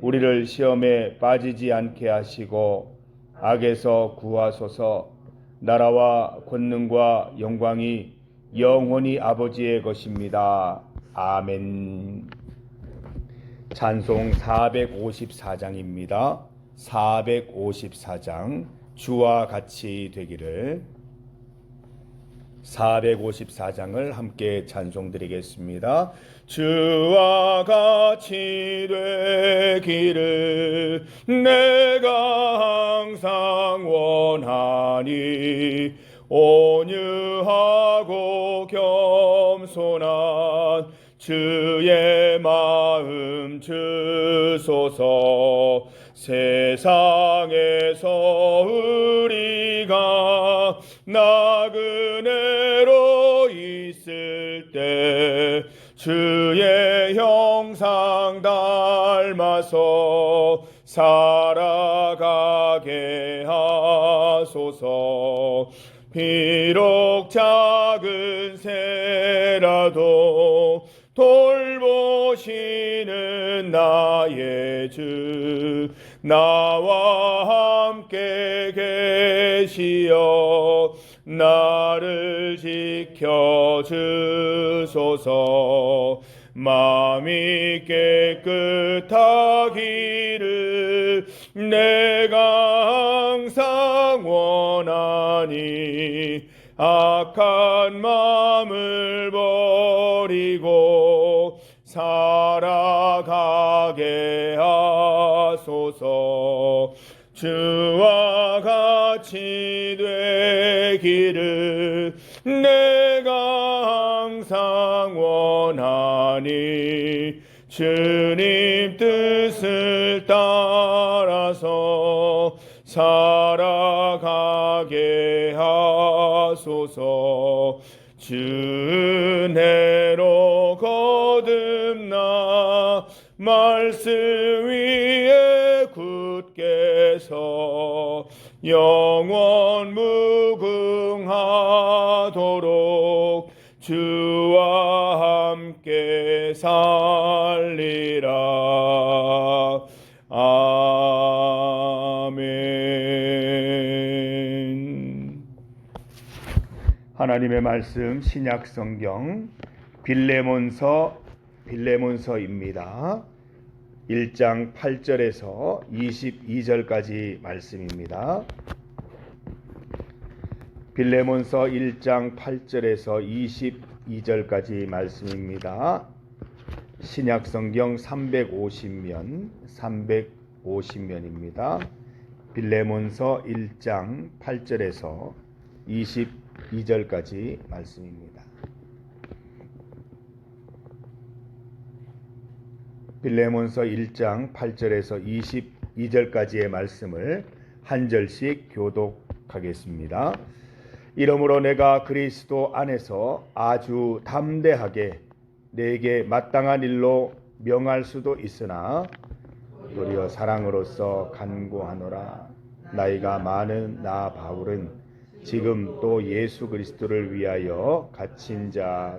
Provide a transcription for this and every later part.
우리를 시험에 빠지지 않게 하시고 악에서 구하소서 나라와 권능과 영광이 영원히 아버지의 것입니다. 아멘. 찬송 454장입니다. 454장 주와 같이 되기를 454장을 함께 찬송드리겠습니다. 주와 같이 되기를 내가 항상 원하니 온유하고 겸손한 주의 마음 주소서 세상에서 우리가 나그네로 있을 때 주의 형상 닮아서 살아가게 하소서. 비록 작은 새라도 나와 함께 계시어 나를 지켜 주소서. 마음이 깨끗하기를 내가 항상 원하니 악한 마음을 버리고 살아가게 하 소서. 주와 같이 되기를 내가 항상 원하니 주님 뜻을 따라서 살아가게 하소서. 주내로 거듭나 말씀 굳게 서 영원 무궁하도록 주와 함께 살리라 아멘 하나님의 말씀 신약 성경 빌레몬서 빌레몬서입니다. 1장 8절에서 22절까지 말씀입니다. 빌레몬서 1장 8절에서 22절까지 말씀입니다. 신약 성경 350면 350면입니다. 빌레몬서 1장 8절에서 22절까지 말씀입니다. 빌레몬서 1장 8절에서 22절까지의 말씀을 한 절씩 교독하겠습니다. 이러므로 내가 그리스도 안에서 아주 담대하게 내게 마땅한 일로 명할 수도 있으나 도리어 사랑으로서 간구하노라 나이가 많은 나 바울은 지금 또 예수 그리스도를 위하여 갇힌 자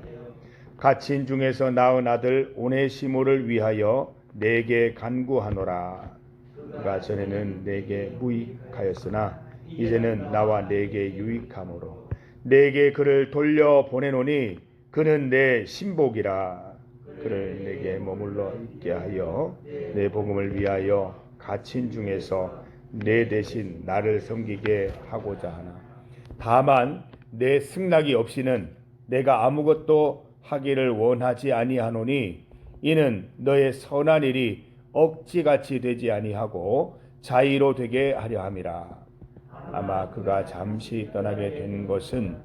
갇힌 중에서 낳은 아들 오네시모를 위하여 내게 간구하노라. 그가 전에는 내게 무익하였으나 이제는 나와 내게 유익함으로 내게 그를 돌려 보내노니 그는 내 신복이라. 그를 내게 머물러 있게 하여 내 복음을 위하여 갇힌 중에서 내 대신 나를 섬기게 하고자 하나. 다만 내 승낙이 없이는 내가 아무것도 하기를 원하지 아니하노니 이는 너의 선한 일이 억지같이 되지 아니하고 자의로 되게 하려 함이라. 아마 그가 잠시 떠나게 된 것은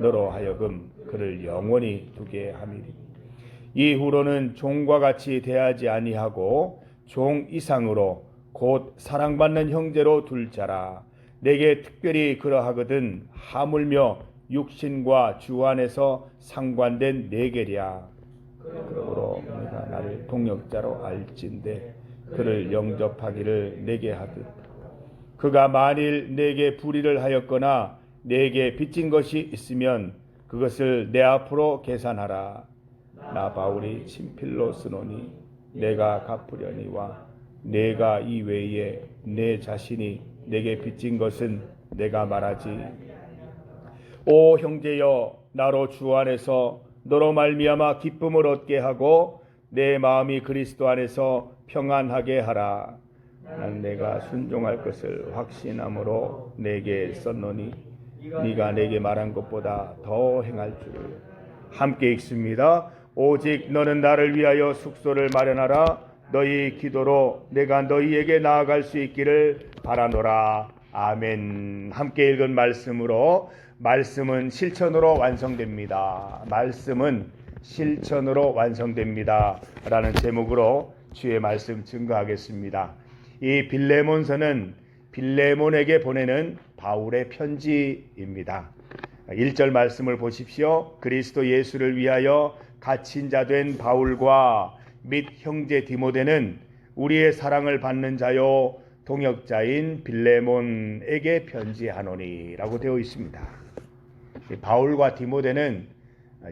너로 하여금 그를 영원히 두게 함이니 이후로는 종과 같이 대하지 아니하고 종 이상으로 곧 사랑받는 형제로 둘 자라. 내게 특별히 그러하거든 하물며 육신과 주 안에서 상관된 네 계랴 그러므로 내가 나를 동역자로 알진대 그를 영접하기를 내게 하듯. 그가 만일 내게 불의를 하였거나 내게 빚진 것이 있으면 그것을 내 앞으로 계산하라. 나 바울이 친필로 쓰노니 내가 갚으려니와 내가 이 외에 내 자신이 내게 빚진 것은 내가 말하지 오 형제여 나로 주 안에서 너로 말미암아 기쁨을 얻게 하고 내 마음이 그리스도 안에서 평안하게 하라. 난 내가 순종할 것을 확신함으로 내게 썼노니 네가 내게 말한 것보다 더 행할 줄 함께 읽습니다. 오직 너는 나를 위하여 숙소를 마련하라. 너희 기도로 내가 너희에게 나아갈 수 있기를 바라노라. 아멘. 함께 읽은 말씀으로 말씀은 실천으로 완성됩니다. 말씀은 실천으로 완성됩니다. 라는 제목으로 주의 말씀 증거하겠습니다. 이 빌레몬서는 빌레몬에게 보내는 바울의 편지입니다. 1절 말씀을 보십시오. 그리스도 예수를 위하여 갇힌 자 된 바울과 및 형제 디모데는 우리의 사랑을 받는 자요 동역자인 빌레몬에게 편지하노니라고 되어 있습니다. 바울과 디모데는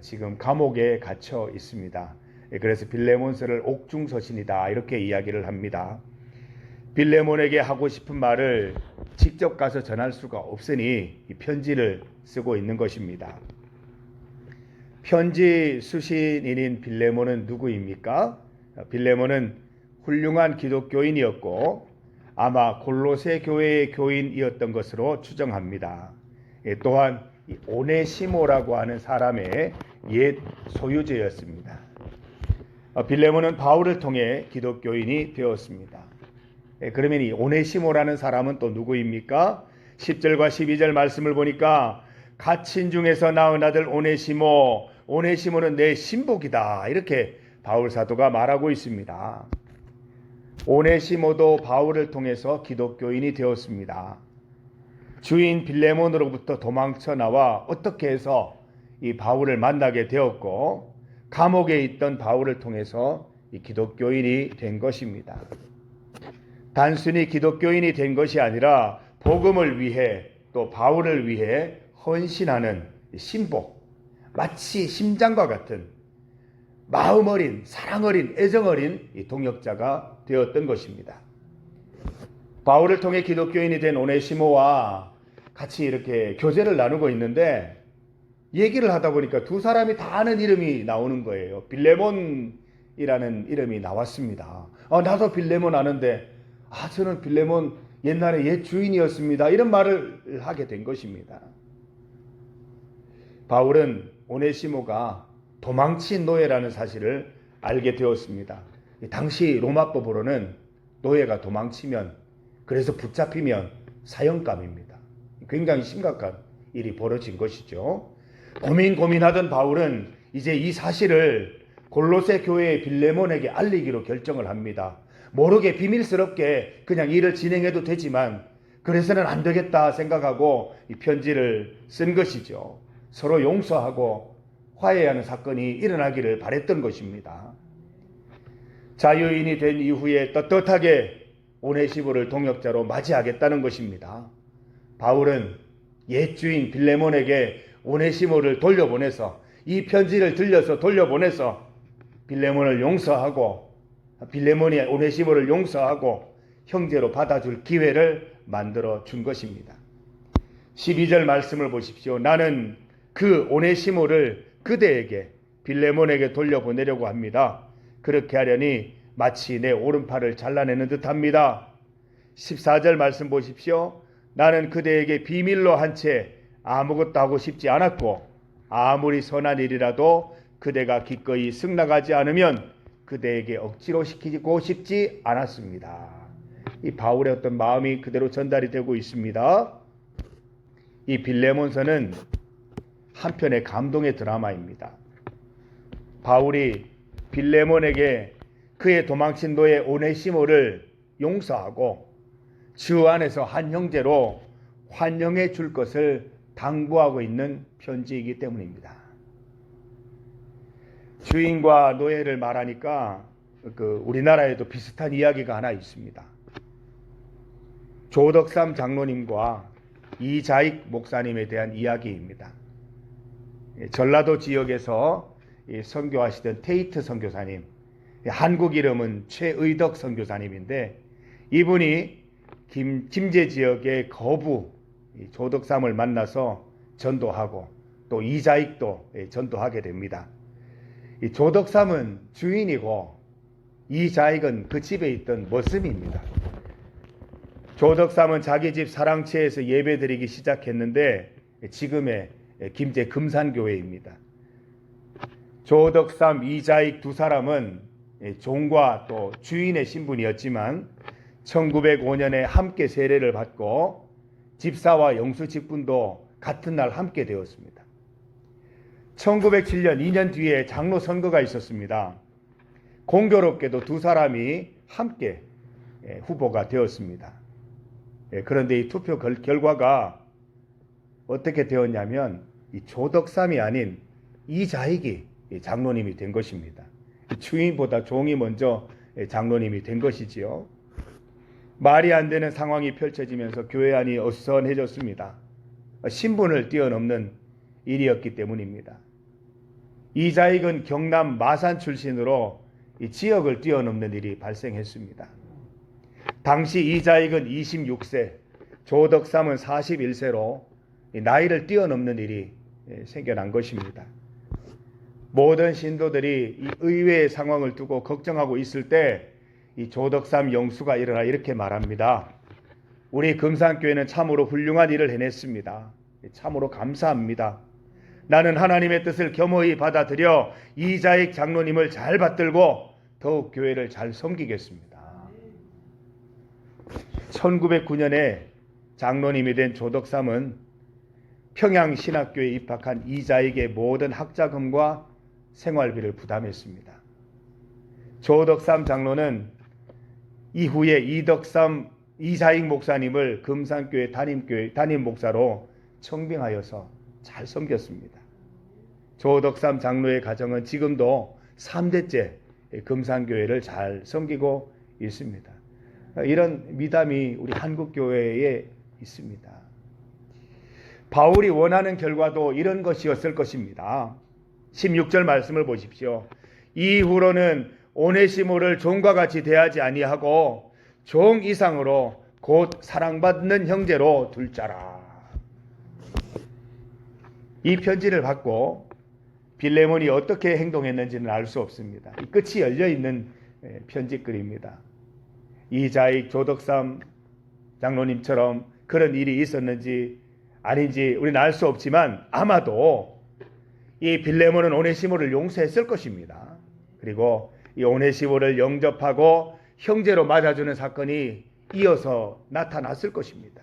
지금 감옥에 갇혀 있습니다. 그래서 빌레몬서를 옥중서신이다 이렇게 이야기를 합니다. 빌레몬에게 하고 싶은 말을 직접 가서 전할 수가 없으니 이 편지를 쓰고 있는 것입니다. 편지 수신인인 빌레몬은 누구입니까? 빌레몬은 훌륭한 기독교인이었고 아마 골로새 교회의 교인이었던 것으로 추정합니다. 또한 오네시모라고 하는 사람의 옛 소유주였습니다. 빌레몬은 바울을 통해 기독교인이 되었습니다. 그러면 이 오네시모라는 사람은 또 누구입니까? 10절과 12절 말씀을 보니까 갇힌 중에서 낳은 아들 오네시모, 오네시모는 내 신복이다. 이렇게 바울 사도가 말하고 있습니다. 오네시모도 바울을 통해서 기독교인이 되었습니다. 주인 빌레몬으로부터 도망쳐 나와 어떻게 해서 이 바울을 만나게 되었고 감옥에 있던 바울을 통해서 이 기독교인이 된 것입니다. 단순히 기독교인이 된 것이 아니라 복음을 위해 또 바울을 위해 헌신하는 신복, 마치 심장과 같은 마음 어린, 사랑 어린, 애정 어린 이 동역자가 되었던 것입니다. 바울을 통해 기독교인이 된 오네시모와 같이 이렇게 교제를 나누고 있는데 얘기를 하다 보니까 두 사람이 다 아는 이름이 나오는 거예요. 빌레몬이라는 이름이 나왔습니다. 아, 나도 빌레몬 아는데, 아, 저는 빌레몬 옛날에 옛 주인이었습니다. 이런 말을 하게 된 것입니다. 바울은 오네시모가 도망친 노예라는 사실을 알게 되었습니다. 당시 로마법으로는 노예가 도망치면 그래서 붙잡히면 사형감입니다. 굉장히 심각한 일이 벌어진 것이죠. 고민 고민하던 바울은 이제 이 사실을 골로새 교회의 빌레몬에게 알리기로 결정을 합니다. 모르게 비밀스럽게 그냥 일을 진행해도 되지만 그래서는 안 되겠다 생각하고 이 편지를 쓴 것이죠. 서로 용서하고 화해하는 사건이 일어나기를 바랬던 것입니다. 자유인이 된 이후에 떳떳하게 오네시보를 동역자로 맞이하겠다는 것입니다. 바울은 옛 주인 빌레몬에게 오네시모를 돌려보내서 이 편지를 들려서 돌려보내서 빌레몬을 용서하고 빌레몬이 오네시모를 용서하고 형제로 받아줄 기회를 만들어 준 것입니다. 12절 말씀을 보십시오. 나는 그 오네시모를 그대에게 빌레몬에게 돌려보내려고 합니다. 그렇게 하려니 마치 내 오른팔을 잘라내는 듯 합니다. 14절 말씀 보십시오. 나는 그대에게 비밀로 한 채 아무것도 하고 싶지 않았고 아무리 선한 일이라도 그대가 기꺼이 승낙하지 않으면 그대에게 억지로 시키고 싶지 않았습니다. 이 바울의 어떤 마음이 그대로 전달이 되고 있습니다. 이 빌레몬서는 한편의 감동의 드라마입니다. 바울이 빌레몬에게 그의 도망친 노예 오네시모를 용서하고 주 안에서 한 형제로 환영해 줄 것을 당부하고 있는 편지이기 때문입니다. 주인과 노예를 말하니까 그 우리나라에도 비슷한 이야기가 하나 있습니다. 조덕삼 장로님과 이자익 목사님에 대한 이야기입니다. 예, 전라도 지역에서 이 선교하시던 테이트 선교사님, 한국 이름은 최의덕 선교사님인데 이분이 김, 김제 지역의 거부 이 조덕삼을 만나서 전도하고 또 이자익도 예, 전도하게 됩니다. 이 조덕삼은 주인이고 이자익은 그 집에 있던 머슴입니다. 조덕삼은 자기 집 사랑채에서 예배드리기 시작했는데 지금의 김제 금산교회입니다. 조덕삼, 이자익 두 사람은 종과 또 주인의 신분이었지만 1905년에 함께 세례를 받고 집사와 영수 직분도 같은 날 함께 되었습니다. 1907년 2년 뒤에 장로 선거가 있었습니다. 공교롭게도 두 사람이 함께 예, 후보가 되었습니다. 예, 그런데 이 투표 결- 결과가 어떻게 되었냐면 이 조덕삼이 아닌 이자익이 이 장로님이 된 것입니다. 주인보다 종이 먼저 예, 장로님이 된 것이지요. 말이 안 되는 상황이 펼쳐지면서 교회 안이 어수선해졌습니다. 신분을 뛰어넘는 일이었기 때문입니다. 이자익은 경남 마산 출신으로 이 지역을 뛰어넘는 일이 발생했습니다. 당시 이자익은 26세, 조덕삼은 41세로 나이를 뛰어넘는 일이 예, 생겨난 것입니다. 모든 신도들이 이 의외의 상황을 두고 걱정하고 있을 때 이 조덕삼 영수가 일어나 이렇게 말합니다. 우리 금산교회는 참으로 훌륭한 일을 해냈습니다. 참으로 감사합니다. 나는 하나님의 뜻을 겸허히 받아들여 이자익 장로님을 잘 받들고 더욱 교회를 잘 섬기겠습니다. 1909년에 장로님이 된 조덕삼은 평양 신학교에 입학한 이자익의 모든 학자금과 생활비를 부담했습니다. 조덕삼 장로는 이후에 이덕삼 이자익 목사님을 금산교회 담임교회 담임 목사로 청빙하여서 잘 섬겼습니다. 조덕삼 장로의 가정은 지금도 3대째 금산교회를 잘 섬기고 있습니다. 이런 미담이 우리 한국교회에 있습니다. 바울이 원하는 결과도 이런 것이었을 것입니다. 16절 말씀을 보십시오. 이후로는 오네시모를 종과 같이 대하지 아니하고 종 이상으로 곧 사랑받는 형제로 둘 자라. 이 편지를 받고 빌레몬이 어떻게 행동했는지는 알 수 없습니다. 이 끝이 열려 있는 편지글입니다. 이자익 조덕삼 장로님처럼 그런 일이 있었는지 아닌지 우리는 알 수 없지만 아마도 이 빌레몬은 오네시모를 용서했을 것입니다. 그리고 이 오네시모를 영접하고 형제로 맞아주는 사건이 이어서 나타났을 것입니다.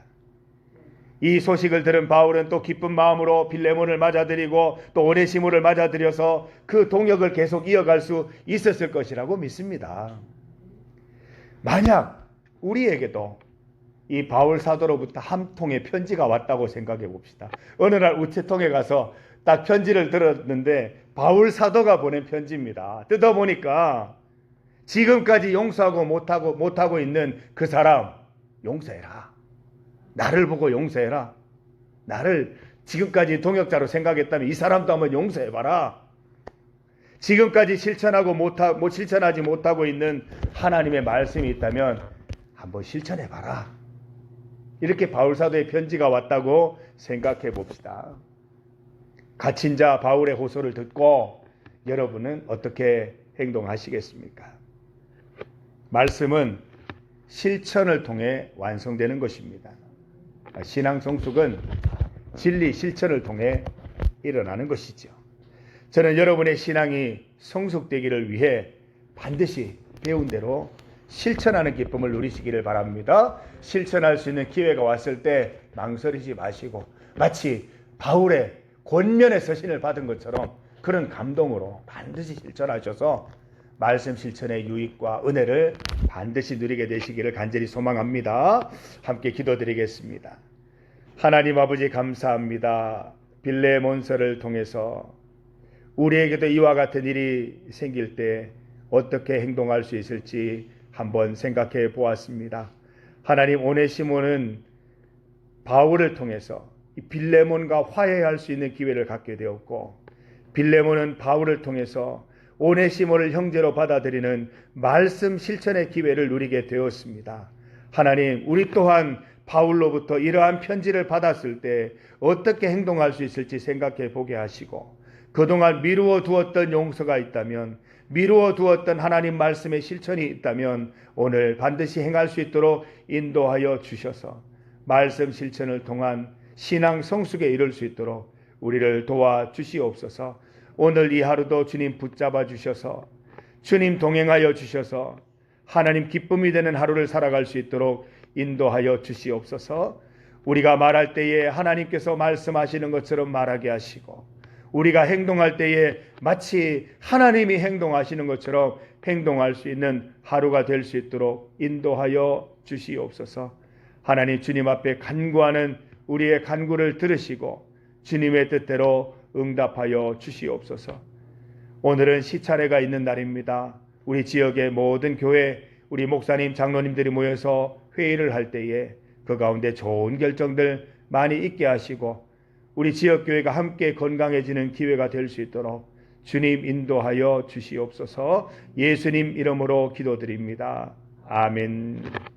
이 소식을 들은 바울은 또 기쁜 마음으로 빌레몬을 맞아들이고 또 오네시모를 맞아들여서 그 동역을 계속 이어갈 수 있었을 것이라고 믿습니다. 만약 우리에게도 이 바울 사도로부터 한 통의 편지가 왔다고 생각해 봅시다. 어느 날 우체통에 가서 딱 편지를 들었는데 바울 사도가 보낸 편지입니다. 뜯어 보니까 지금까지 용서하고 못하고 못하고 있는 그 사람 용서해라. 나를 보고 용서해라. 나를 지금까지 동역자로 생각했다면 이 사람도 한번 용서해봐라. 지금까지 실천하고 못하, 못 실천하지 못하고 있는 하나님의 말씀이 있다면 한번 실천해봐라. 이렇게 바울사도의 편지가 왔다고 생각해 봅시다. 갇힌 자 바울의 호소를 듣고 여러분은 어떻게 행동하시겠습니까? 말씀은 실천을 통해 완성되는 것입니다. 신앙 성숙은 진리 실천을 통해 일어나는 것이죠. 저는 여러분의 신앙이 성숙되기를 위해 반드시 배운 대로 실천하는 기쁨을 누리시기를 바랍니다. 실천할 수 있는 기회가 왔을 때 망설이지 마시고 마치 바울의 권면의 서신을 받은 것처럼 그런 감동으로 반드시 실천하셔서 말씀 실천의 유익과 은혜를 반드시 누리게 되시기를 간절히 소망합니다. 함께 기도드리겠습니다. 하나님 아버지 감사합니다. 빌레몬서를 통해서 우리에게도 이와 같은 일이 생길 때 어떻게 행동할 수 있을지 한번 생각해 보았습니다. 하나님 오네시모는 바울을 통해서 이 빌레몬과 화해할 수 있는 기회를 갖게 되었고 빌레몬은 바울을 통해서 오네시모를 형제로 받아들이는 말씀 실천의 기회를 누리게 되었습니다. 하나님, 우리 또한 바울로부터 이러한 편지를 받았을 때 어떻게 행동할 수 있을지 생각해 보게 하시고 그동안 미루어 두었던 용서가 있다면 미루어 두었던 하나님 말씀의 실천이 있다면 오늘 반드시 행할 수 있도록 인도하여 주셔서 말씀 실천을 통한 신앙 성숙에 이를 수 있도록 우리를 도와 주시옵소서. 오늘 이 하루도 주님 붙잡아 주셔서 주님 동행하여 주셔서 하나님 기쁨이 되는 하루를 살아갈 수 있도록 인도하여 주시옵소서. 우리가 말할 때에 하나님께서 말씀하시는 것처럼 말하게 하시고 우리가 행동할 때에 마치 하나님이 행동하시는 것처럼 행동할 수 있는 하루가 될 수 있도록 인도하여 주시옵소서. 하나님 주님 앞에 간구하는 우리의 간구를 들으시고 주님의 뜻대로 응답하여 주시옵소서. 오늘은 시차례가 있는 날입니다. 우리 지역의 모든 교회, 우리 목사님, 장로님들이 모여서 회의를 할 때에 그 가운데 좋은 결정들 많이 있게 하시고 우리 지역 교회가 함께 건강해지는 기회가 될 수 있도록 주님 인도하여 주시옵소서. 예수님 이름으로 기도드립니다. 아멘.